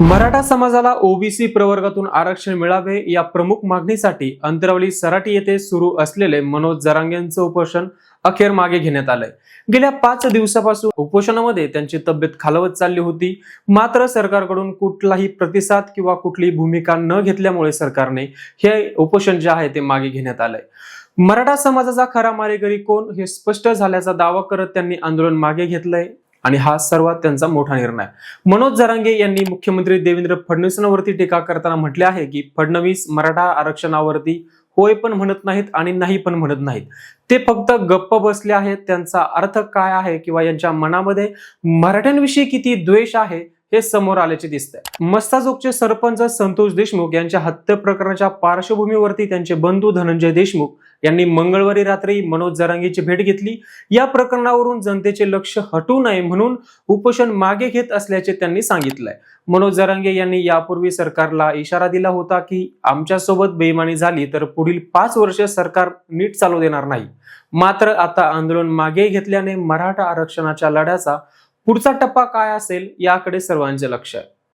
मराठा समाजाला ओबीसी प्रवर्गातून आरक्षण मिळावे या प्रमुख मागणीसाठी अंतरावली सराटी येथे सुरू असलेले मनोज जरांगेंचं उपोषण अखेर मागे घेण्यात आलंय. गेल्या पाच दिवसापासून उपोषणामध्ये त्यांची तब्येत खालवत चालली होती. मात्र सरकारकडून कुठलाही प्रतिसाद किंवा कुठलीही भूमिका न घेतल्यामुळे सरकारने हे उपोषण जे आहे ते मागे घेण्यात आलंय. मराठा समाजाचा खरा मारेकरी कोण हे स्पष्ट झाल्याचा दावा करत त्यांनी आंदोलन मागे घेतलंय. आणि हा सर्वात त्यांचा मोठा निर्णय. मनोज जरांगे यांनी मुख्यमंत्री देवेंद्र फडणवीसांवरती टीका करताना म्हटले आहे की फडणवीस मराठा आरक्षणावरती होय पण म्हणत नाहीत आणि नाही पण म्हणत नाहीत. ते फक्त गप्प बसले आहेत. त्यांचा अर्थ काय आहे किंवा यांच्या मनामध्ये मराठ्यांविषयी किती द्वेष आहे हे समोर आल्याचे दिसतंय. मस्ताजोगचे सरपंच संतोष देशमुख यांच्या हत्या प्रकरणाच्या पार्श्वभूमीवरती त्यांचे बंधू धनंजय देशमुख यांनी मंगळवारी रात्री मनोज जरांगेची भेट घेतली. या प्रकरणावरून जनतेचे लक्ष हटू नये म्हणून उपोषण मागे घेत असल्याचे त्यांनी सांगितलंय. मनोज जरांगे यांनी यापूर्वी सरकारला इशारा दिला होता की आमच्यासोबत बेईमानी झाली तर पुढील पाच वर्ष सरकार नीट चालू देणार नाही. मात्र आता आंदोलन मागे घेतल्याने मराठा आरक्षणाच्या लढ्याचा पुढचा टप्पा काय असेल याकडे सर्वांचे लक्ष आहे.